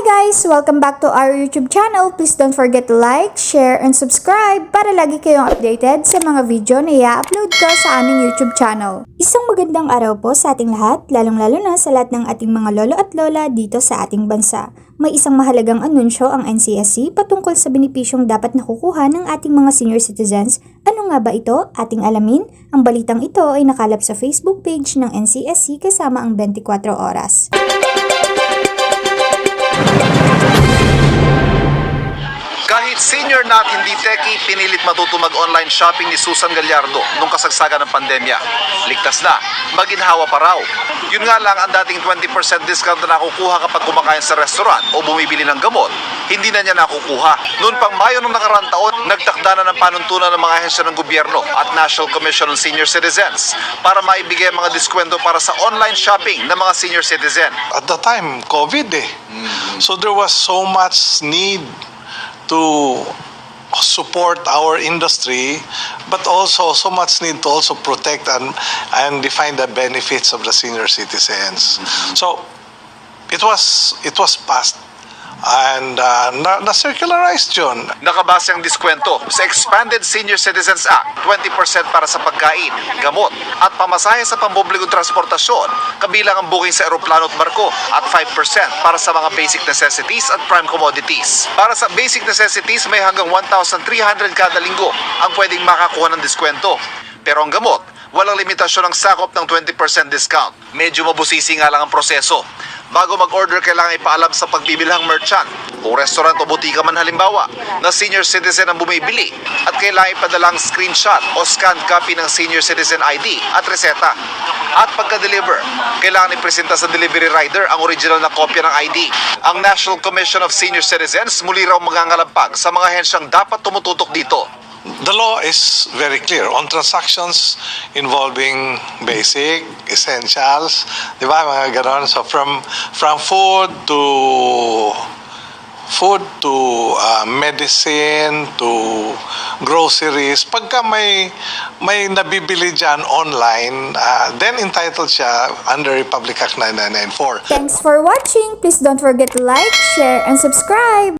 guys! Welcome back to our YouTube channel. Please don't forget to like, share, and subscribe para lagi kayong updated sa mga video na i-upload ko sa aming YouTube channel. Isang magandang araw po sa ating lahat, lalong-lalo na sa lahat ng ating mga lolo at lola dito sa ating bansa. May isang mahalagang anunsyo ang NCSC patungkol sa benepisyong dapat nakukuha ng ating mga senior citizens. Ano nga ba ito? Ating alamin. Ang balitang ito ay nakalap sa Facebook page ng NCSC kasama ang 24 oras. Kahit senior na at hindi techie, pinilit matuto mag-online shopping ni Susan Gallardo nung kasagsagan ng pandemya. Ligtas na, maginhawa pa raw. Yun nga lang ang dating 20% discount na nakukuha kapag kumakain sa restaurant o bumibili ng gamot, hindi na niya nakukuha. Noon pang Mayo ng nakarang taon, nagtakda na ng panuntunan ng mga ahensya ng gobyerno at National Commission on Senior Citizens para maibigay ang mga diskwento para sa online shopping ng mga senior citizen. at the time, COVID eh. So there was so much need to support our industry, but also so much need to also protect and, and define the benefits of the senior citizens. So it was it was passed and uh, na, na-circularized yun. Nakabase ang diskwento sa Expanded Senior Citizens Act, 20% para sa pagkain, gamot, at pamasahe sa pampublikong transportasyon, kabilang ang booking sa eroplano at barko, at 5% para sa mga basic necessities at prime commodities. Para sa basic necessities, may hanggang 1,300 kada linggo ang pwedeng makakuha ng diskwento. Pero ang gamot, walang limitasyon ang sakop ng 20% discount. Medyo mabusisi nga lang ang proseso. Bago mag-order, kailangan ipaalam sa pagbibilhang merchant kung restaurant o butika man halimbawa na senior citizen ang bumibili at kailangan ipadala ang screenshot o scanned copy ng senior citizen ID at reseta. At pagka-deliver, kailangan ipresenta sa delivery rider ang original na kopya ng ID. Ang National Commission of Senior Citizens muli raw mangangalampag sa mga hensyang dapat tumututok dito. The law is very clear on transactions involving basic, essentials, di ba, mga ganon. So from, from food to food to uh, medicine to groceries, pagka may, may nabibili dyan online, uh, then entitled siya under Republic Act 9994. Thanks for watching. Please don't forget to like, share, and subscribe.